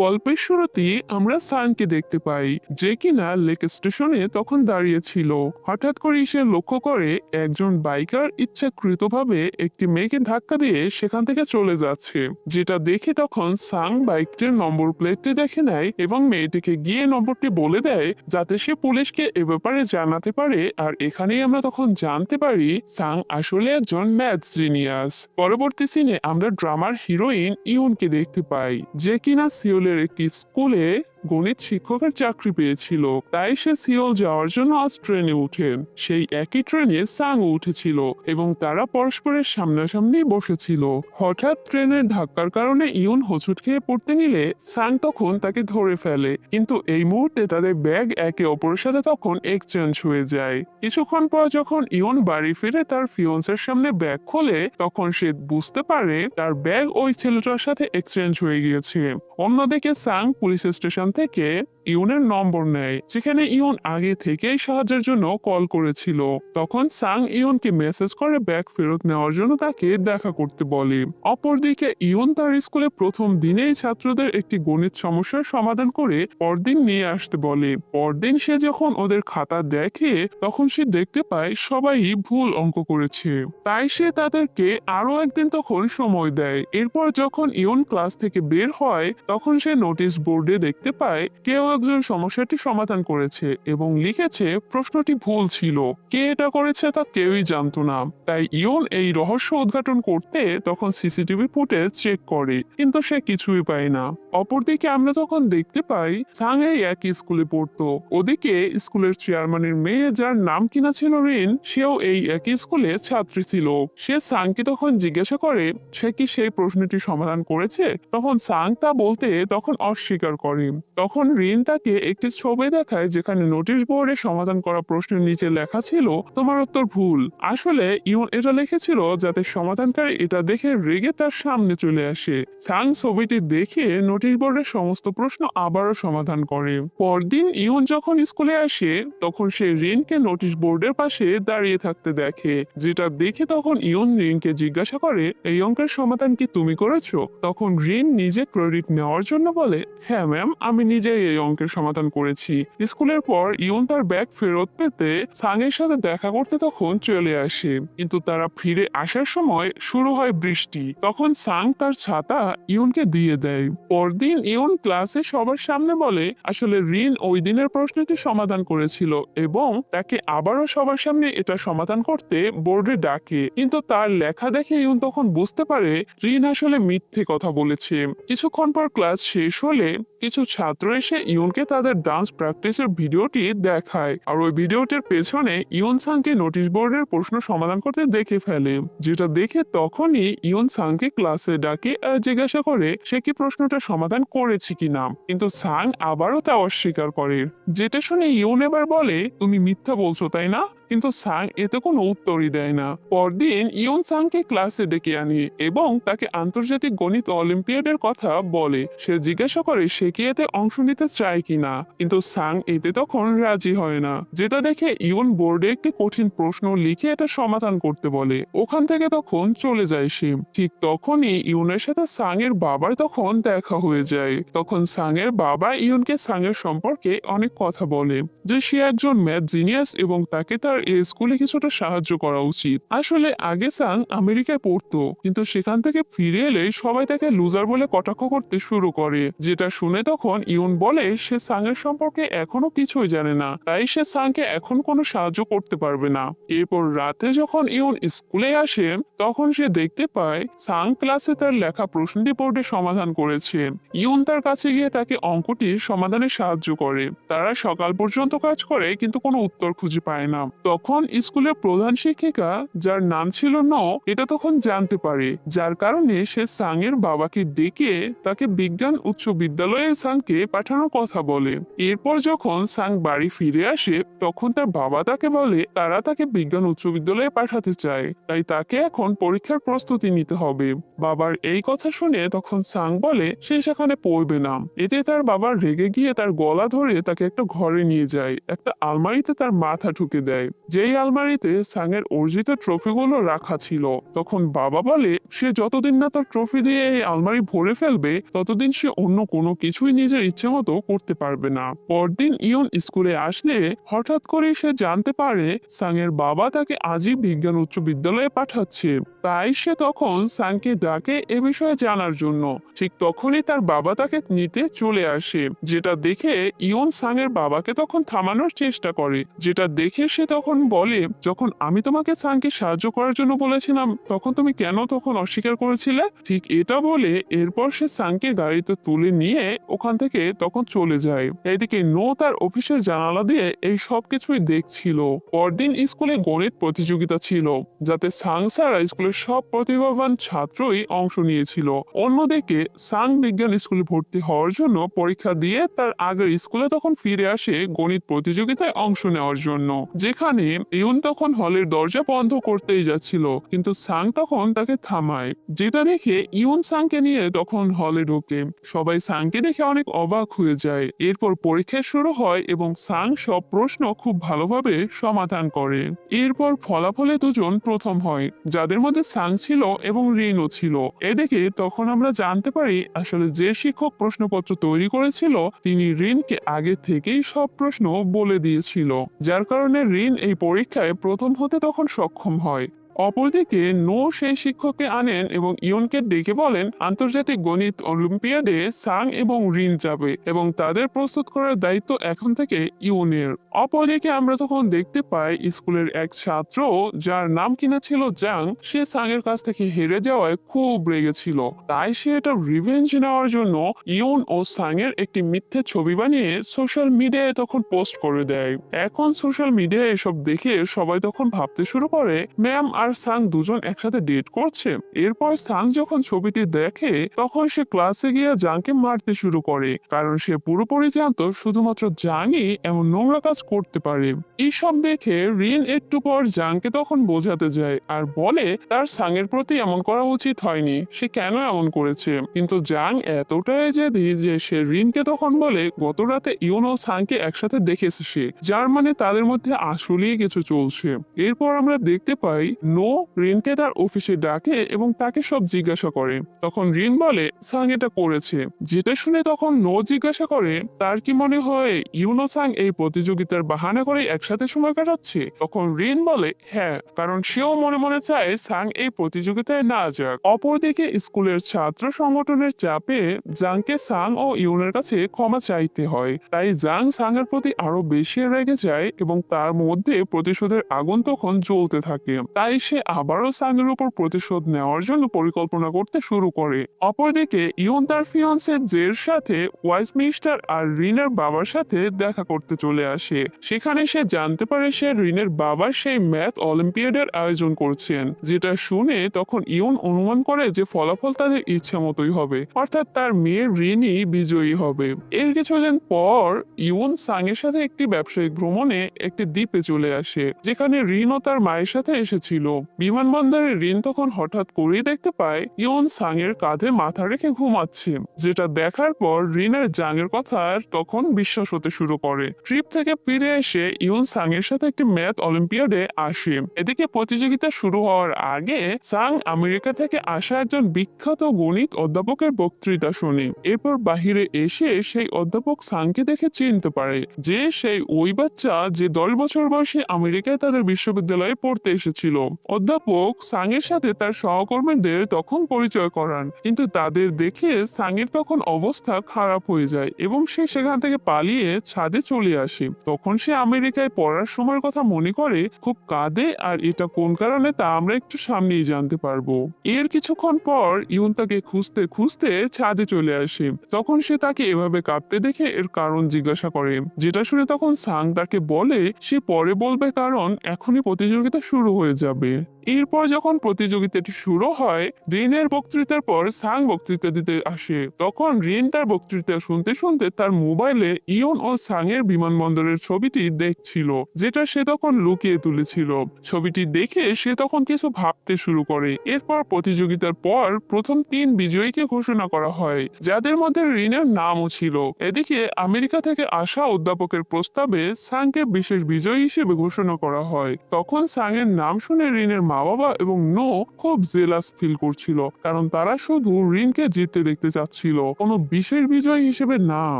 গল্পের শুরুতেই আমরা সানকে দেখতে পাই, যে কিনা লেক স্টেশনে তখন দাঁড়িয়ে ছিল। হঠাৎ করে সে লক্ষ্য করে একজন বাইকার ইচ্ছাকৃতভাবে একটি মেয়েকে ধাক্কা দিয়ে সেখান থেকে চলে যাচ্ছে, যেটা দেখে তখন সাং বাইকটির নম্বর প্লেটটি দেখে নেয় এবং মেয়েটিকে গিয়ে নম্বরটি বলে দেয়, যাতে সে পুলিশকে এ ব্যাপারে জানাতে পারে। আর এখানেই আমরা তখন জানতে পারি সাং আসলে একজন ম্যাথ জিনিয়াস। পরবর্তী সিনে আমরা ড্রামার হিরোইন ইউনকে দেখতে পাই, যে কিনা সিওলের একটি স্কুলে গণিত শিক্ষকের চাকরি পেয়েছিল, তাই সে সিওল যাওয়ার জন্য আজ ট্রেনে উঠেন সেই একই ট্রেনে সাং উঠেছিল এবং তারা পরস্পরের সামনাসামনি বসেছিল। হঠাৎ ট্রেনের ধাক্কার কারণে ইউন হোঁচট খেয়ে পড়তে নিলে সাং তখন তাকে ধরে ফেলে, কিন্তু এই মুহূর্তে তাদের ব্যাগ একে অপরের সাথে তখন এক্সচেঞ্জ হয়ে যায়। কিছুক্ষণ পর যখন ইউন বাড়ি ফিরে তার ফিওন্সের সামনে ব্যাগ খোলে, তখন সে বুঝতে পারে তার ব্যাগ ওই ছেলেটার সাথে এক্সচেঞ্জ হয়ে গিয়েছে। অন্যদিকে সাং পুলিশ স্টেশন থেকে ইউনের নম্বর নেয়, যেখানে ইউন আগে থেকেই সাহায্যের জন্য কল করেছিল। তখন সাং ইউনকে মেসেজ করে ব্যাগ ফেরত নেওয়ার জন্য তাকে দেখা করতে বলে। অপরদিকে, ইউন তার স্কুলে প্রথম দিনেই ছাত্রদের একটি গণিত সমস্যার সমাধান করে পরদিন নিয়ে আসতে বলে। পরদিন সে যখন ওদের খাতা দেখে, তখন সে দেখতে পায় সবাই ভুল অঙ্ক করেছে। তাই সে তাদেরকে আরও একদিন তখন সময় দেয়। এরপর যখন ইউন ক্লাস থেকে বের হয়, তখন সে নোটিশ বোর্ডে দেখতে পায়, কেউ একজন সমস্যাটি সমাধান করেছে এবং লিখেছে, প্রশ্নটি ভুল ছিল। কে এটা করেছে তা কেউই জানতো না। তাই ইউন এই রহস্য উদ্ঘাটন করতে তখন সিসিটিভি ফুটেজ চেক করে, কিন্তু সে কিছুই পায় না। অপরদিকে আমরা তখন দেখতে পাই সাং এই একই স্কুলে পড়তো। ওদিকে স্কুলের চেয়ারম্যানের মেয়ে যার নাম কিনা ছিল রিন, সেও এই একই স্কুলে ছাত্রী ছিল। সে সাংকে তখন জিজ্ঞাসা করে, সে কি সেই প্রশ্নটি সমাধান করেছে? তখন সাং তা বলতে তখন অস্বীকার করে। তখন রিন তাকে একটি ছবি দেখায় যেখানে নোটিশ বোর্ডে সমাধান করা প্রশ্নের নিচে লেখা ছিল, তোমার উত্তর ভুল। আসলে, ইউন এটা লিখেছিল যাতে সমাধানকারী এটা দেখে রেগে তার সামনে চলে আসে। সাং ছবিটি দেখে নোটিশ বোর্ডের সমস্ত প্রশ্ন আবারও সমাধান করে। পরদিন ইউন যখন স্কুলে আসে, তখন সে রিনকে নোটিশ বোর্ডের পাশে দাঁড়িয়ে থাকতে দেখে। যেটা দেখে তখন ইউন রিনকে জিজ্ঞাসা করে, এই অঙ্কের সমাধান কি তুমি করেছ? তখন রিন নিজে ক্রেডিট নেওয়ার জন্য বলে হ্যাঁ ম্যাম, আমি নিজেই এই অঙ্কের সমাধান করেছি। স্কুলের পর ইউন তার ব্যাগ ফেরত পেতে সাংয়ের সাথে দেখা করতে তখন চলে আসে। কিন্তু তারা ফিরে আসার সময় শুরু হয় বৃষ্টি। তখন সাং তার ছাতা ইউনকে দিয়ে দেয়। পরদিন ইউন ক্লাসে সবার সামনে বলে, আসলে রিন ওই দিনের প্রশ্নটি সমাধান করেছিল এবং তাকে আবারও সবার সামনে এটা সমাধান করতে বোর্ডে ডাকে। কিন্তু তার লেখা দেখে ইউন তখন বুঝতে পারে রিন আসলে মিথ্যে কথা বলেছে। কিছুক্ষণ পর ক্লাস শেষ হলে কিছু ছাত্র এসে ইউনকে তাদের ডান্স প্র্যাকটিসের ভিডিওটি দেখায়। আর ওই ভিডিওটির পেছনে ইউন সাংকে নোটিশ বোর্ডের প্রশ্ন সমাধান করতে দেখে ফেলে, যেটা দেখে তখনই ইউন সাংকে ক্লাসে ডাকে আর জিজ্ঞাসা করে, সে কি প্রশ্নটা সমাধান করেছে কিনা? কিন্তু সাং আবারও তা অস্বীকার করে। যেটা শুনে ইউন এবার বলে, তুমি মিথ্যা বলছো, তাই না? কিন্তু সাং এতে কোনো উত্তরই দেয় না। পরদিন ইউন সাংকে ক্লাসে ডেকে আনি এবং তাকে আন্তর্জাতিক গণিত অলিম্পিয়াডের কথা বলে। সে জিজ্ঞাসা করে, সে কি এতে অংশ নিতে চায় কিনা কিন্তু সাং এতে তখন রাজি হয় না। যেটা দেখে ইয়ন বোর্ডে একটি কঠিন প্রশ্ন লিখে এটা সমাধান করতে বলে। ওখান থেকে তখন চলে যায় সে ঠিক তখনই ইউনের সাথে সাং এর বাবার তখন দেখা হয়ে যায়। তখন সাং এর বাবা ইউনকে সাং এর সম্পর্কে অনেক কথা বলে, যে সে একজন ম্যাথ জিনিয়াস এবং তাকে তার এই স্কুলে কিছুটা সাহায্য করা উচিত। আসলে আগে সাং আমেরিকায় পড়তো, কিন্তু সেখান থেকে ফিরে এলে সবাই তাকে লুজার বলে কটাক্ষ করতে শুরু করে। যেটা শুনে তখন ইউন বলে, সে সাংয়ের সম্পর্কে এখনও কিছুই জানে না, তাই সে সাংকে এখন কোনো সাহায্য করতে পারবে না। এরপর রাতে যখন ইউন স্কুলে আসে, তখন সে দেখতে পায় সাং ক্লাসে তার লেখা প্রশ্নটি বোর্ডে সমাধান করেছে। ইউন তার কাছে গিয়ে তাকে অঙ্কটির সমাধানে সাহায্য করে। তারা সকাল পর্যন্ত কাজ করে, কিন্তু কোনো উত্তর খুঁজে পায় না। তখন স্কুলের প্রধান শিক্ষিকা, যার নাম ছিল ন এটা তখন জানতে পারে। যার কারণে সে সাংয়ের বাবাকে ডেকে তাকে বিজ্ঞান উচ্চ বিদ্যালয়ে সাংকে পাঠানোর কথা বলে। এরপর যখন সাং বাড়ি ফিরে আসে, তখন তার বাবা তাকে বলে, তারা তাকে বিজ্ঞান উচ্চ বিদ্যালয়ে পাঠাতে চায়। তাই তাকে এখন পরীক্ষার প্রস্তুতি নিতে হবে। বাবার এই কথা শুনে তখন সাং বলে, সে সেখানে পড়বে না। এতে তার বাবা রেগে গিয়ে তার গলা ধরে তাকে একটা ঘরে নিয়ে যায়। একটা আলমারিতে তার মাথা ঢুকে দেয়। যেই আলমারিতে সাংয়ের অর্জিত ট্রফিগুলো রাখা ছিল, তখন বাবা বলে, সে যতদিন না তার ট্রফি দিয়ে এই আলমারি ভরে ফেলবে, ততদিন সে অন্য কোনো কিছুই নিজের ইচ্ছে মতো করতে পারবে না। পরদিন ইয়ন স্কুলে আসলে হঠাৎ করে সে জানতে পারে সাংয়ের বাবা তাকে আজই বিজ্ঞান উচ্চ বিদ্যালয়ে পাঠাচ্ছে। তাই সে তখন সাংকে ডাকে এ বিষয়ে জানার জন্য। ঠিক তখনই তার বাবা তাকে নিতে চলে আসে, যেটা দেখে ইয়ন সাংয়ের বাবাকে তখন থামানোর চেষ্টা করে, যেটা দেখে সে তখন বলে, যখন আমি তোমাকে সাংকে সাহায্য করার জন্য বলেছিলাম, তখন তুমি কেন তখন অস্বীকার করেছিলে? ঠিক এটা বলে এরপর সে সাংকে গাড়িতে তুলে নিয়ে ওখান থেকে তখন চলে যায়। এদিকে নো তার অফিসের জানালা দিয়ে এই সব কিছুই দেখছিল। পরদিন স্কুলে গণিত প্রতিযোগিতা ছিল, যাতে সাং সারা স্কুলের সব প্রতিভাবান ছাত্রই অংশ নিয়েছিল। অন্যদিকে সাং বিজ্ঞান স্কুলে ভর্তি হওয়ার জন্য পরীক্ষা দিয়ে তার আগের স্কুলে তখন ফিরে আসে গণিত প্রতিযোগিতায় অংশ নেওয়ার জন্য, যেখানে ইউন তখন হলের দরজা বন্ধ করতেই যাচ্ছিল, কিন্তু সাং তখন তাকে থামায়। যেটা দেখে ইউন সাংকে নিয়ে তখন হলে ঢোকে। সবাই সাংকে দেখে অনেক অবাক হয়ে যায়। এরপর পরীক্ষা শুরু হয় এবং সাং সব প্রশ্ন খুব ভালোভাবে সমাধান করে। এরপর ফলাফলে দুজন প্রথম হয়, যাদের মধ্যে সাং ছিল এবং রিনও ছিল। এদিকে তখন আমরা জানতে পারি, আসলে যে শিক্ষক প্রশ্নপত্র তৈরি করেছিল, তিনি রিনকে আগে থেকেই সব প্রশ্ন বলে দিয়েছিল। যার কারণে রিন এই পরীক্ষায় প্রথম হতে তখন সক্ষম হয়। অপরদিকে নো সেই শিক্ষককে আনেন এবং ইয়নকে ডেকে বলেন, আন্তর্জাতিক গণিত অলিম্পিয়াডে সাং এবং রিন যাবে এবং তাদের প্রস্তুত করার দায়িত্ব এখন থেকে ইউনের অপরদিকে আমরা তখন দেখতে পাই স্কুলের এক ছাত্র যার নাম কিনা ছিল জাং, সে সাংয়ের কাছ থেকে হেরে যাওয়ায় খুব রেগেছিল তাই সে এটা রিভেঞ্জ নেওয়ার জন্য ইয়ন ও সাংয়ের একটি মিথ্যে ছবি বানিয়ে সোশ্যাল মিডিয়ায় তখন পোস্ট করে দেয়। এখন সোশ্যাল মিডিয়ায় এসব দেখে সবাই তখন ভাবতে শুরু করে, ম্যাম, আর সাং দুজন একসাথে ডেট করছে। এরপর সাং যখন ছবিটি দেখে, তখন সে ক্লাসে গিয়ে জাংকে মারতে শুরু করে, কারণ সে পুরোপুরি জানতো শুধুমাত্র জাংই এমন নোংরা কাজ করতে পারে। এইসব দেখে রিন একটু পর জাংকে তখন বোঝাতে যায় আর বলে, তার সাংয়ের প্রতি এমন করা উচিত হয়নি, সে কেন এমন করেছে? কিন্তু জাং এতটাই যে জেদি যে সে রিনকে তখন বলে, গত রাতে ইউন ও সাংকে একসাথে দেখেছে সে, যার মানে তাদের মধ্যে আসলেই কিছু চলছে। এরপর আমরা দেখতে পাই নো রিনকে তার অফিসে ডাকে এবং তাকে সব জিজ্ঞাসা করে। তখন রিন বলে, সাং এটা করেছে। যেটা শুনে তখন নো জিজ্ঞাসা করে, তার কি মনে হয় ইউনো সাং এই প্রতিযোগিতার বাহানা করে একসাথে সময় কাটাচ্ছে? তখন রিন বলে হ্যাঁ কারণ সেও মনে মনে চায় সাং এই প্রতিযোগিতায় না যাক। অপরদিকে স্কুলের ছাত্র সংগঠনের চাপে জাংকে সাং ও ইউনের কাছে ক্ষমা চাইতে হয়। তাই জাং সাং এর প্রতি আরও বেশি রেগে যায় এবং তার মধ্যে প্রতিশোধের আগুন তখন জ্বলতে থাকে। তাই সে আবারও সাংয়ের উপর প্রতিশোধ নেওয়ার জন্য পরিকল্পনা করতে শুরু করে। অপরদিকে ইয়ন তার ফিয়ন্সে জের সাথে ওয়াইস মিস্টার আর রিনের বাবার সাথে দেখা করতে চলে আসে। সেখানে সে জানতে পারে সে রিনের বাবা সেই ম্যাথ অলিম্পিয়াডের আয়োজন করছেন, যেটা শুনে তখন ইয়ন অনুমান করে যে ফলাফল তাদের ইচ্ছা মতোই হবে। অর্থাৎ তার মেয়ে রিনই বিজয়ী হবে। এর কিছুদিন পর ইয়ন সাংয়ের সাথে একটি ব্যবসায়িক ভ্রমণে একটি দ্বীপে চলে আসে, যেখানে রিনও তার মায়ের সাথে এসেছিল। বিমানবন্দরে রিন তখন হঠাৎ করেই দেখতে পায় ইয়ন সাং এর কাঁধে মাথা রেখে ঘুমাচ্ছে, যেটা দেখার পর রিনের এর কথা তখন বিশ্বাস হতে শুরু করে। ট্রিপ থেকে ফিরে এসে ইয়ন সাং এর সাথে একটি ম্যাথ অলিম্পিয়াডে আসে। এদিকে প্রতিযোগিতা শুরু হওয়ার আগে সাং আমেরিকা থেকে আসা একজন বিখ্যাত গণিত অধ্যাপকের বক্তৃতা শুনে। এরপর বাহিরে এসে সেই অধ্যাপক সাংকে দেখে চিনতে পারে যে সেই ওই বাচ্চা যে দশ বছর বয়সে আমেরিকায় তাদের বিশ্ববিদ্যালয়ে পড়তে এসেছিল। অধ্যাপক সাংয়ের সাথে তার সহকর্মীদের তখন পরিচয় করান। কিন্তু তাদের দেখে সাংয়ের তখন অবস্থা খারাপ হয়ে যায় এবং সে সেখান থেকে পালিয়ে ছাদে চলে আসে। তখন সে আমেরিকায় পড়ার সময়ের কথা মনে করে, খুব কাঁদে আর এটা কোন কারণে তা আমরা একটু সামনেই জানতে পারব। এর কিছুক্ষণ পর ইউন তাকে খুঁজতে খুঁজতে ছাদে চলে আসে। তখন সে তাকে এভাবে কাঁদতে দেখে এর কারণ জিজ্ঞাসা করে, যেটা শুনে তখন সাং তাকে বলে, সে পরে বলবে কারণ এখনই প্রতিযোগিতা শুরু হয়ে যাবে। হবে। এরপর যখন প্রতিযোগিতাটি শুরু হয়, রিনের বক্তৃতার পর সাং বক্তৃতা দিতে আসে। তখন রিন তার বক্তৃতা শুনতে শুনতে তার মোবাইলে ইয়ন ও সাংয়ের বিমানবন্দরের ছবিটি দেখছিল, যেটা সে তখন লুকিয়ে তুলেছিল। ছবিটি দেখে সে তখন কিছু ভাবতে শুরু করে। এরপর প্রতিযোগিতার পর প্রথম তিন বিজয়ীকে ঘোষণা করা হয়, যাদের মধ্যে রিনের নামও ছিল। এদিকে আমেরিকা থেকে আসা অধ্যাপকের প্রস্তাবে সাংকে বিশেষ বিজয়ী হিসেবে ঘোষণা করা হয়। তখন সাংয়ের নাম শুনে রিনের মা বাবা এবং নো খুব জেলাস ফিল করছিল, কারণ তারা শুধু রিনকে জিততে দেখতে চাচ্ছিল, কোনো বিশেষ বিজয় হিসেবে না।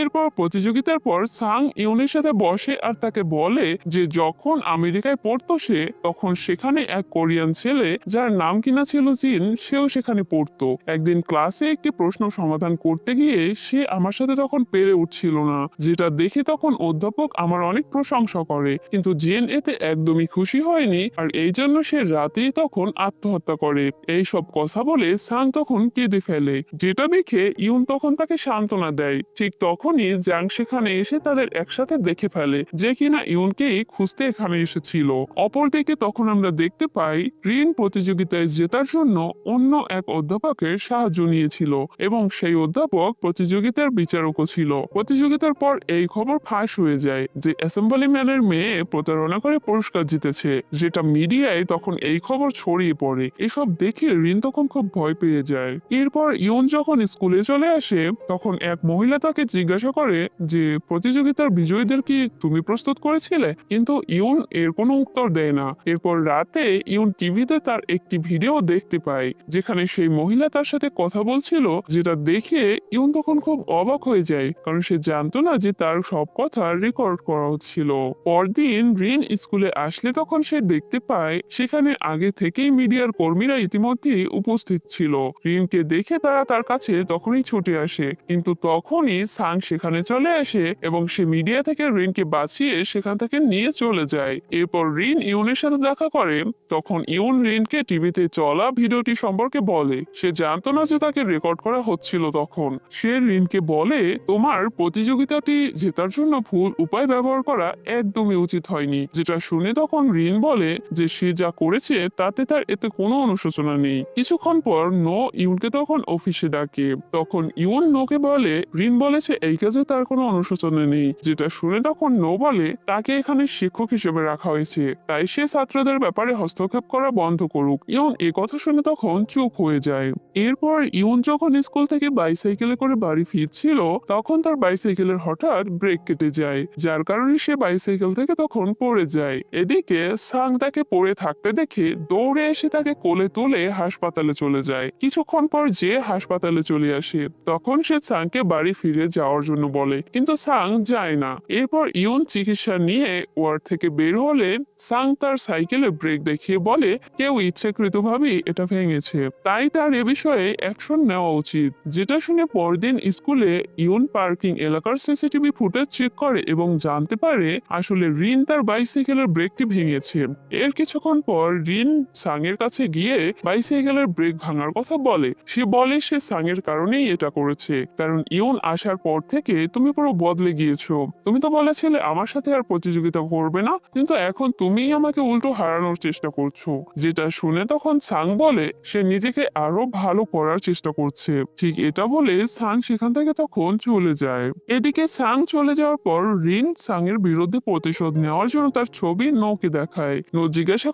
এরপর প্রতিযোগিতার পর সাং ইউনের সাথে বসে আর তাকে বলে যে যখন আমেরিকায় পড়তো সে, তখন সেখানে এক কোরিয়ান ছেলে, যার নাম কিনা ছিল জিন, সেও সেখানে পড়তো। একদিন ক্লাসে একটি প্রশ্ন সমাধান করতে গিয়ে সে আমার সাথে তখন পেরে উঠছিল না, যেটা দেখে তখন অধ্যাপক আমার অনেক প্রশংসা করে, কিন্তু জেন এতে একদমই খুশি হয়নি, আর এই জন্য সে রাতেই তখন আত্মহত্যা করে। এই সব কথা বলে সাং তখন কেঁদে ফেলে। যেটা দেখে ইউন তখন তাকে সান্ত্বনা দেয়। ঠিক তখনই জাং সেখানে এসে তাদের একসাথে দেখে ফেলে যে কিনা ইউনকেই খুঁজতে এখানে এসেছিল। অপরদিকে তখন আমরা দেখতে পাই রিন প্রতিযোগিতায় জেতার জন্য অন্য এক অধ্যাপকের সাহায্য নিয়েছিল এবং সেই অধ্যাপক প্রতিযোগিতার বিচারকও ছিল। প্রতিযোগিতার পর এই খবর ফাঁস হয়ে যায় যে অ্যাসেম্বলি ম্যানের মেয়ে প্রতারণা করে পুরস্কার জিতেছে, যেটা মিডিয়ায় তখন এই খবর ছড়িয়ে পড়ে। এসব দেখে রিন তখন খুব ভয় পেয়ে যায়। এরপর ইয়ন যখন স্কুলে চলে আসে, তখন এক মহিলা তাকে জিজ্ঞাসা করে যে, প্রতিযোগিতার বিজয়ীদের কি তুমি প্রস্তুত করেছিলে? কিন্তু ইয়ন এর কোনো উত্তর দেয় না। এরপর রাতে ইয়ন টিভিতে তার একটি ভিডিও দেখতে পায়, যেখানে সেই মহিলা তার সাথে কথা বলছিল, যেটা দেখে ইয়ন তখন খুব অবাক হয়ে যায়, কারণ সে জানতো না যে তার সব কথা রেকর্ড করা হচ্ছিল। পরদিন রিন স্কুলে আসলে তখন সে দেখতে পায় সেখানে আগে থেকেই মিডিয়ার কর্মীরা ইতিমধ্যেই উপস্থিত ছিল। রিনকে দেখে তারা তার কাছে তখনই ছুটে আসে। কিন্তু তখনই সাং সেখানে চলে আসে এবং সে মিডিয়া থেকে রিনকে বাঁচিয়ে সেখান থেকে নিয়ে চলে যায়। এরপর রিন ইউনের সাথে দেখা করে। তখন ইউন রিনকে টিভিতে চলা ভিডিওটি সম্পর্কে বলে। সে জানতো না যে তাকে রেকর্ড করা হচ্ছিল তখন। সে রিনকে বলে, তোমার প্রতিযোগিতাটি জেতার জন্য ভুল উপায় ব্যবহার করা একদমই উচিত হয়নি। যেটা শুনে তখন রিন বলে যে সে যা করেছে, তাতে তার এতে কোনো অনুশোচনা নেই। কিছুক্ষণ পর নো ইউনকে তখন অফিসে ডাকে। তখন ইউন নোকে বলে, রিন বলেছে এই কাজে তার কোনো অনুশোচনা নেই। যেটা শুনে তখন নো বলে, তাকে এখানে শিক্ষক হিসেবে রাখা হয়েছে। তাই সে ছাত্রদের ব্যাপারে হস্তক্ষেপ করা বন্ধ করুক। ইউন এ কথা শুনে তখন চুপ হয়ে যায়। এরপর ইউন যখন স্কুল থেকে বাইসাইকেলে করে বাড়ি ফিরছিল, তখন তার বাইসাইকেলের হঠাৎ ব্রেক কেটে যায়, যার কারণে সে বাইসাইকেল থেকে তখন পড়ে যায়। এদিকে সাং তাকে পড়ে থাকতে দেখে দৌড়ে এসে তাকে কোলে তুলে হাসপাতালে চলে যায়। কিছুক্ষণ পর যে হাসপাতালে চলে আসে, তখন সে সাংকে বাড়ি ফিরে যাওয়ার জন্য বলে। কিন্তু সাং যায় না। এরপর ইউন চিকিৎসা নিয়ে ওয়ার্ড থেকে বের হলে সাং তার সাইকেলে ব্রেক দেখিয়ে বলে, কেউ ইচ্ছাকৃতভাবেই এটা ভেঙেছে। তাই তার এ বিষয়ে অ্যাকশন নেওয়া উচিত। যেটা শুনে পরদিন স্কুলে ইউন পার্কিং এলাকার সিসিটিভি ফুটেজ চেক করে এবং জানতে পারে আসলে রিন তার বাইসাইকেলের ব্রেকটি ভেঙেছে। এর কিছুক্ষণ পর রিন সাংয়ের কাছে গিয়ে বাইসাইকেলের ব্রেক ভাঙার কথা বলে। সে বলে সে সাংয়ের কারণেই এটা করেছে। কারণ ইউন আসার পর থেকে তুমি পুরো বদলে গিয়েছো। তুমি তো বলেছিলে আমার সাথে আর প্রতিযোগিতা করবে না, কিন্তু এখন তুমিই আমাকে উল্টো হারানোর চেষ্টা করছ। যেটা শুনে তখন সাং বলে, সে নিজেকে আরও ভালো করার চেষ্টা করছে। ঠিক এটা বলে সাং সেখান থেকে তখন চলে যায়। এদিকে সাং চলে যাওয়ার পর রিন সাং এর বিরুদ্ধে প্রতিশোধ নেওয়ার জন্য তার ছবি নৌকে দেখায়। নো জিজ্ঞাসা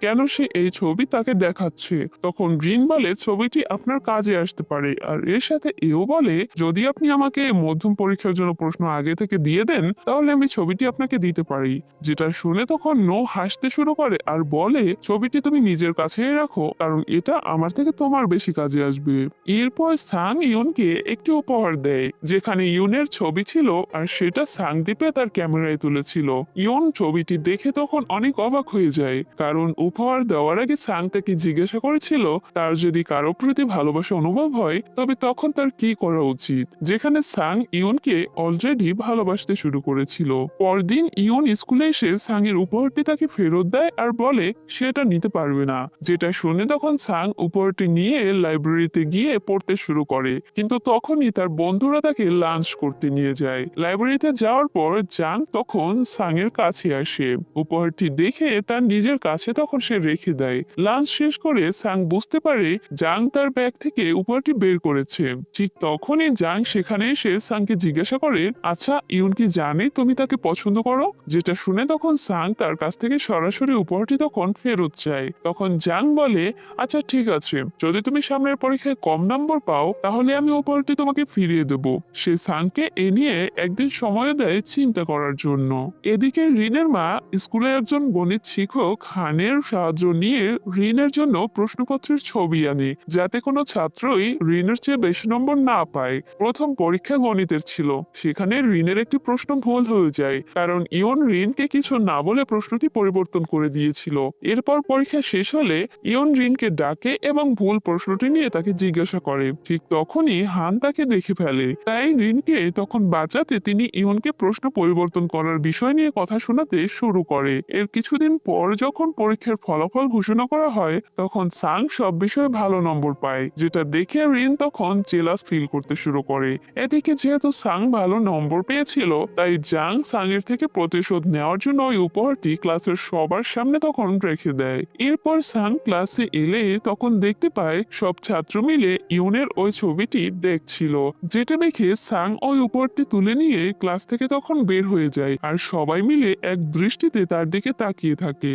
কেন সে এই ছবি তাকে দেখাচ্ছে? তখন রিন বলে, ছবিটি আপনার কাজে আসতে পারে। আর এর সাথে এও বলে, যদি আপনি আমাকে মধ্যম পরীক্ষার জন্য প্রশ্ন আগে থেকে দিয়ে দেন, তাহলে আমি ছবিটি আপনাকে দিতে পারি। যেটা শুনে তখন নো হাসতে শুরু করে আর বলে, ছবিটি তুমি নিজের কাছেই রাখো, কারণ এটা আমার থেকে তোমার বেশি কাজে আসবে। এরপর সাং ইউনকে একটি উপহার দেয়, যেখানে ইউনের ছবি ছিল আর সেটা সাংদীপে তার ক্যামেরায় তুলেছিল। ইউন ছবিটি দেখে তখন অনেক অবাক হয়ে যায় কারণ উপহার দেওয়ার আগে সাং তাকে জিজ্ঞাসা করেছিল, তার যদি কারও প্রতি ভালোবাসা অনুভব হয়, তবে তখন তার কি করা উচিত? যেখানে সাং ইউনকে অলরেডি ভালোবাসতে শুরু করেছিল। পরদিন ইউন স্কুলে এসে সাং এর উপহারটি তাকে ফেরত দেয় আর বলে, সেটা নিতে পারবে না। যেটা শুনে তখন সাং উপহারটি নিয়ে লাইব্রেরিতে গিয়ে পড়তে শুরু করে। কিন্তু তখনই তার বন্ধুরা তাকে লাঞ্চ করতে নিয়ে যায়। লাইব্রেরিতে যাওয়ার পর জাং তখন সাং এর কাছে আসে। উপহারটি দেখে তার নিজের কাছ আছে তখন সে রেখে দেয়। লাঞ্চ শেষ করে সাং বুঝতে পারে জাং তার ব্যাগ থেকে উপহারটি বের করেছে। ঠিক তখনই জাং সেখানে এসে সাংকে জিজ্ঞাসা করে আচ্ছা ইউন কি জানে তুমি তাকে পছন্দ করো? যেটা শুনে তখন সাং তার কাছ থেকে সরাসরি উপহারটি তখন ফেরত চায় তখন জাং বলে আচ্ছা ঠিক আছে। যদি তুমি সামনের পরীক্ষায় কম নম্বর পাও, তাহলে আমি উপহারটি তোমাকে ফিরিয়ে দেব। সে সাংকে এ নিয়ে একদিন সময় দেয় চিন্তা করার জন্য। এদিকে রিনের মা স্কুলে একজন গণিত শিক্ষক হানের সাহায্য নিয়ে ঋণের জন্য প্রশ্নপত্রের ছবি আনে, যাতে কোনো ছাত্রই ঋণের চেয়ে বেশি নম্বর না পায়। প্রথম পরীক্ষা গণিতের ছিল। সেখানে ঋণের একটি প্রশ্ন ভুল হয়ে যায়, কারণ ইয়ন ঋণকে কিছু না বলে প্রশ্নটি পরিবর্তন করে দিয়েছিল। এরপর পরীক্ষা শেষ হলে ইয়ন ঋণকে ডাকে এবং ভুল প্রশ্নটি নিয়ে তাকে জিজ্ঞাসা করে। ঠিক তখনই হান তাকে দেখে ফেলে। তাই ঋণকে তখন বাঁচাতে তিনি ইয়নকে প্রশ্ন পরিবর্তন করার বিষয় নিয়ে কথা শোনাতে শুরু করে। এর কিছুদিন পর যখন পরীক্ষার ফলাফল ঘোষণা করা হয়, তখন সাং সব বিষয়ে ভালো নম্বর পায়, যেটা দেখে রিন তখন জেলাস ফিল করতে শুরু করে। এদিকে যেহেতু সাং ভালো নম্বর পেয়েছিল, তাই জাং সাং এর থেকে প্রতিশোধ নেওয়ার জন্য ওই উপহারটি ক্লাসের সবার সামনে তখন রেখে দেয়। এরপর সাং ক্লাসে এলে তখন দেখতে পায়, সব ছাত্র মিলে ইউনের ওই ছবিটি দেখছিল, যেটা দেখে সাং ওই উপহারটি তুলে নিয়ে ক্লাস থেকে তখন বের হয়ে যায়, আর সবাই মিলে এক দৃষ্টিতে তার দিকে তাকিয়ে থাকে।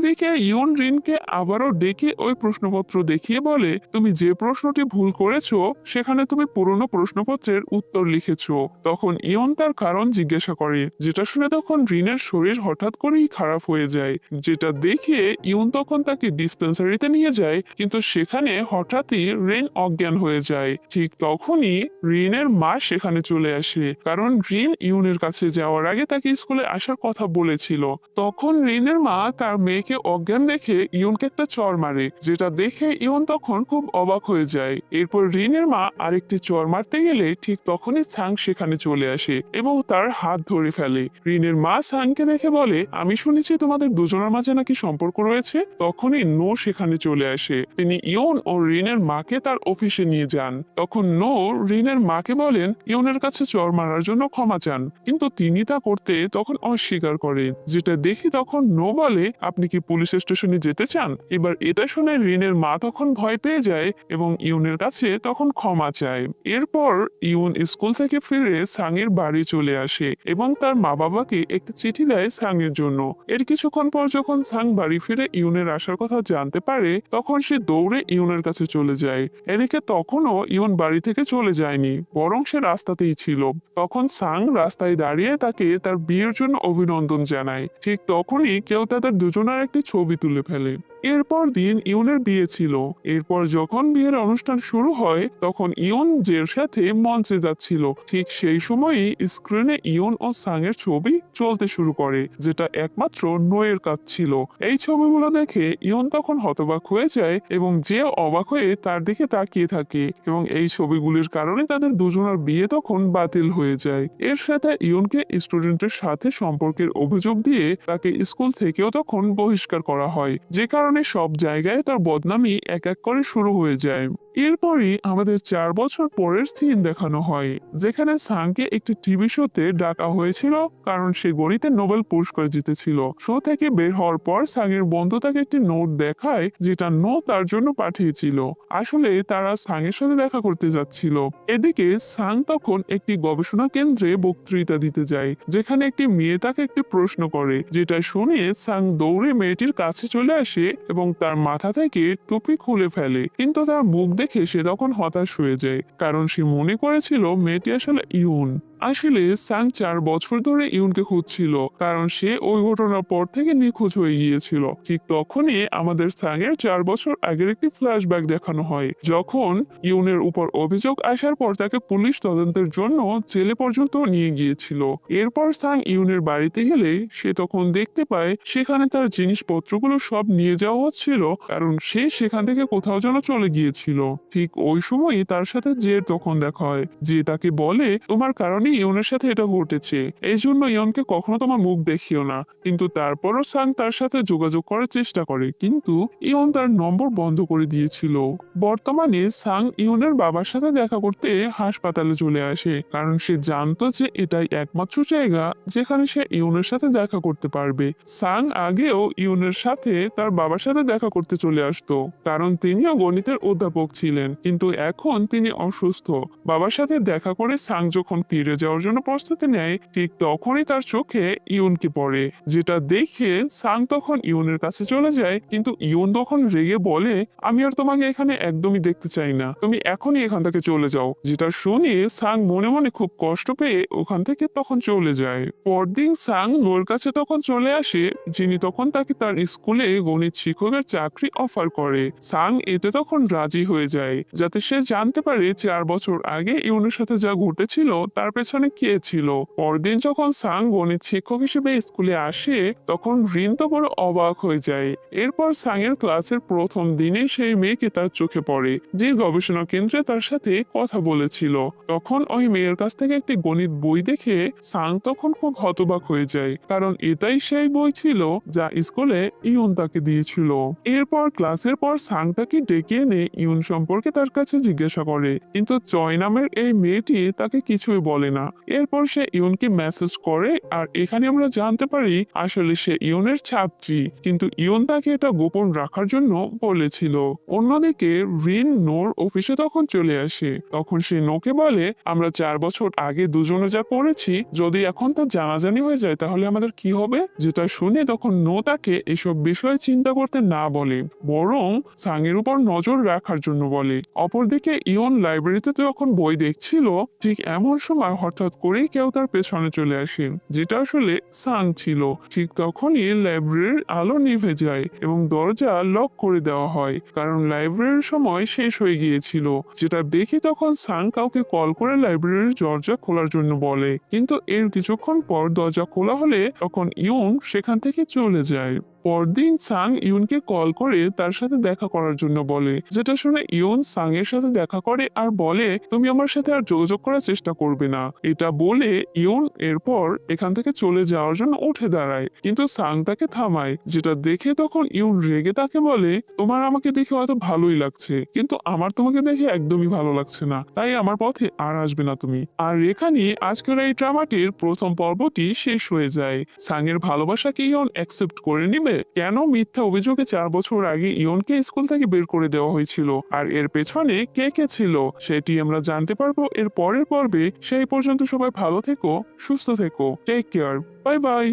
অপরদিকে ইয়ন রিনকে আবারও ডেকে ওই প্রশ্নপত্র দেখিয়ে বলে, তুমি যে প্রশ্নটি ভুল করেছ, সেখানে তুমি পুরনো প্রশ্নপত্রের উত্তর লিখেছো। তখন ইয়ন তার কারণ জিজ্ঞাসা করে, যেটা শুনে তখন রিনের শরীর হঠাৎ করেই খারাপ হয়ে যায়। যেটা দেখে ইয়ন তখন তাকে ডিসপেন্সারিতে নিয়ে যায়, কিন্তু সেখানে হঠাৎই রিন অজ্ঞান হয়ে যায়। ঠিক তখনই রিনের মা সেখানে চলে আসে, কারণ রিন ইউনের কাছে যাওয়ার আগে তাকে স্কুলে আসার কথা বলেছিল। তখন রিনের মা তার মেয়েকে অজ্ঞান দেখে ইয়নকে একটা চর মারে, যেটা দেখে ইয়ন তখন খুব অবাক হয়ে যায়। এরপর রিনের মা আরেকটি চর মারতে গেলে ঠিক তখনই ছাং সেখানে চলে আসে এবং তার হাত ধরে ফেলে। রিনের মা সাংকে দেখে বলে, আমি শুনেছি তোমাদের দুজনের মাঝে নাকি সম্পর্ক রয়েছে? তখনই নো সেখানে চলে আসে। তিনি ইয়ন ও রিনের মাকে তার অফিসে নিয়ে যান। তখন নো রিনের মাকে বলেন, ইয়নের কাছে চর মারার জন্য ক্ষমা চান। কিন্তু তিনি তা করতে তখন অস্বীকার করেন, যেটা দেখি তখন নো বলে, আপনি কি পুলিশ স্টেশনে যেতে চান? এবার এটা শুনে রিনের মা তখন ভয় পেয়ে যায় এবং ইউনের কাছে তখন ক্ষমা চায়। এরপর ইউন স্কুল থেকে ফিরে সাংয়ের বাড়ি চলে আসে এবং তার মা বাবাকে একটি চিঠি দেয় সাংয়ের জন্য। এর কিছুক্ষণ পর যখন সাং বাড়ি ফিরে ইউনের আসার কথা জানতে পারে, তখন সে দৌড়ে ইউনের কাছে চলে যায়। এদিকে তখনও ইউন বাড়ি থেকে চলে যায়নি, বরং সে রাস্তাতেই ছিল। তখন সাং রাস্তায় দাঁড়িয়ে তাকে তার বিয়ের জন্য অভিনন্দন জানায়। ঠিক তখনই কেউ তাদের দুজনের একটি ছবি তুলে ফেলে। এরপর দিন ইউনের বিয়ে ছিল। এরপর যখন বিয়ের অনুষ্ঠান শুরু হয়, তখন ইয়ন জের সাথে মঞ্চে যাচ্ছিল। ঠিক সেই সময়ই স্ক্রিনে ইয়ন ও সাংয়ের ছবি চলতে শুরু করে, যেটা একমাত্র নোয়ের কাজ ছিল। এই ছবিগুলো দেখে ইয়ন তখন হতবাক হয়ে যায় এবং যে অবাক হয়ে তার দিকে তাকিয়ে থাকে এবং এই ছবিগুলির কারণে তাদের দুজনের বিয়ে তখন বাতিল হয়ে যায়। এর সাথে ইয়নকে স্টুডেন্টের সাথে সম্পর্কের অভিযোগ দিয়ে তাকে স্কুল থেকেও তখন বহিষ্কার করা হয়, যে কারণে সব জায়গায় তার বদনামই এক এক করে শুরু হয়ে যায়। এরপরই আমাদের চার বছর পরের সিন দেখানো হয়, যেখানে সাংকে একটি টিভি শোতে ডাকা হয়েছিল, কারণ সে গণিতে নোবেল পুরস্কার জিতেছিল। শো থেকে বের হওয়ার পর সাংয়ের বন্ধু তাকে একটি নোট দেখায়, যেটা নো তার জন্য পাঠিয়েছিল। আসলে তারা সাংয়ের সাথে দেখা করতে যাচ্ছিল। এদিকে সাং তখন একটি গবেষণা কেন্দ্রে বক্তৃতা দিতে যায়, যেখানে একটি মেয়ে তাকে একটি প্রশ্ন করে, যেটা শুনে সাং দৌড়ে মেয়েটির কাছে চলে আসে এবং তার মাথা থেকে টুপি খুলে ফেলে। কিন্তু তার মুখ দেখে সে তখন হতাশ হয়ে যায় কারণ সে মনে করেছিল মেয়েটি আসলে ইউন। আসলে সাং চার বছর ধরে ইউনকে খুঁজছিল, কারণ সে ওই ঘটনার পর থেকে নিখোঁজ হয়ে গিয়েছিল। ঠিক তখনই আমাদের সাংয়ের চার বছর আগের একটি ফ্ল্যাশব্যাক দেখানো হয়, যখন ইউনের উপর অভিযোগ আসার পর তাকে পুলিশ তদন্তের জন্য জেলে পর্যন্ত নিয়ে গিয়েছিল। এরপর সাং ইউনের বাড়িতে গেলে সে তখন দেখতে পায়, সেখানে তার জিনিসপত্রগুলো সব নিয়ে যাওয়া হচ্ছিল, কারণ সে সেখান থেকে কোথাও যেন চলে গিয়েছিল। ঠিক ওই সময়ই তার সাথে যে তখন দেখা হয়, যে তাকে বলে, তোমার কারণে জানি ইয়নের সাথে এটা ঘটেছে। এই জন্য ইয়নকে কখনো তোমার মুখ দেখিও না। কিন্তু তারপরও সাং তার সাথে যোগাযোগ করার চেষ্টা করে। কিন্তু ইয়ন তার নম্বর বন্ধ করে দিয়েছিল। বর্তমানে সাং ইয়নের বাবার সাথে দেখা করতে হাসপাতালে চলে আসে। কারণ সে জানতো যে এটাই একমাত্র জায়গা যেখানে সে ইয়নের সাথে দেখা করতে পারবে। সাং আগেও ইয়নের সাথে তার বাবার সাথে দেখা করতে চলে আসতো। কারণ তিনিও গণিতের অধ্যাপক ছিলেন। কিন্তু এখন তিনি অসুস্থ। বাবার সাথে দেখা করে সাং যখন ফিরে যাওয়ার জন্য প্রস্তুতি নেয়, ঠিক তখনই তার চোখে ইউনকে পড়ে, যেটা দেখে সাং তখন ইউনের কাছে চলে যায়, কিন্তু ইউন তখন রেগে বলে, আমি আর তোমাকে এখানে একদমই দেখতে চাই না, তুমি এখনই এখান থেকে চলে যাও। যেটা শুনে সাং মনে মনে খুব কষ্ট পেয়ে ওখান থেকে তখন চলে যায়। পরদিন সাং নোর কাছে তখন চলে আসে, যিনি তখন তাকে তার স্কুলে গণিত শিক্ষকের চাকরি অফার করে। সাং এতে তখন রাজি হয়ে যায়, যাতে সে জানতে পারে চার বছর আগে ইউনের সাথে যা ঘটেছিল, তার পেছনে কে ছিল? পরদিন যখন সাং গণিত শিক্ষক হিসেবে স্কুলে আসে, তখন রিন তো বড় অবাক হয়ে যায়। এরপর সাং এর ক্লাসের প্রথম দিনে সেই মেয়েকে তার চোখে পড়ে, যে গবেষণা কেন্দ্রে তার সাথে কথা বলেছিল। তখন ওই মেয়ের কাছ থেকে একটি গণিত বই দেখে সাং তখন খুব হতবাক হয়ে যায়, কারণ এটাই সেই বই ছিল যা স্কুলে ইউন তাকে দিয়েছিল। এরপর ক্লাসের পর সাং তাকে ডেকে এনে ইউন সম্পর্কে তার কাছে জিজ্ঞাসা করে, কিন্তু চয় নামের এই মেয়েটি তাকে কিছুই বলে না। এরপর সে ইউনকে মেসেজ করে আর এখানে আমরা জানতে পারি আসলে সে ইউনের ছাত্রী। কিন্তু ইউন তাকে এটা গোপন রাখার জন্য বলেছিল। অন্যদিকে রিন নোর অফিসে তখন চলে আসে। তখন সে নোকে বলে, আমরা চার বছর আগে দুজনে যা করেছি, যদি এখন তা জানাজানি হয়ে যায়, তাহলে আমাদের কি হবে? যেটা শুনে তখন নো তাকে এসব বিষয়ে চিন্তা করতে না বলে, বরং সাংয়ের উপর নজর রাখার জন্য বলে। অপরদিকে ইয়ন লাইব্রেরিতে যখন বই দেখছিল, ঠিক এমন সময় হঠাৎ করেই কেউ তার পেছনে চলে আসে, যেটা আসলে সাং ছিল। ঠিক তখনই লাইব্রেরির আলো নিভে যায় এবং দরজা লক করে দেওয়া হয়, কারণ লাইব্রেরির সময় শেষ হয়ে গিয়েছিল, যেটা দেখে তখন সাং কাউকে কল করে লাইব্রেরির দরজা খোলার জন্য বলে। কিন্তু এর কিছুক্ষণ পর দরজা খোলা হলে তখন ইউন সেখান থেকে চলে যায়। পরদিন সাং ইউনকে কল করে তার সাথে দেখা করার জন্য বলে, যেটা শুনে ইউন সাং এর সাথে দেখা করে আর বলে, তুমি আমার সাথে আর যোগাযোগ করার চেষ্টা করবে না। এটা বলে ইউন এরপর এখান থেকে চলে যাওয়ার জন্য উঠে দাঁড়ায়। কিন্তু সাং তাকে থামায়, যেটা দেখে তখন ইউন রেগে তাকে বলে, তোমার আমাকে দেখে হয়তো ভালোই লাগছে, কিন্তু আমার তোমাকে দেখে একদমই ভালো লাগছে না, তাই আমার পথে আর আসবে না তুমি। আর এখানে আজকের এই ড্রামাটির প্রথম পর্বটি শেষ হয়ে যায়। সাংয়ের ভালোবাসাকে ইউন অ্যাকসেপ্ট করে নিবে কেন মিথ্যা অভিযোগে চার বছর আগে ইয়নকে স্কুল থেকে বের করে দেওয়া হয়েছিল? আর এর পেছনে কে কে ছিল? সেটি আমরা জানতে পারব। এর পরের পর্বে সেই পর্যন্ত সবাই ভালো থেকো, সুস্থ থেকো। Take care bye bye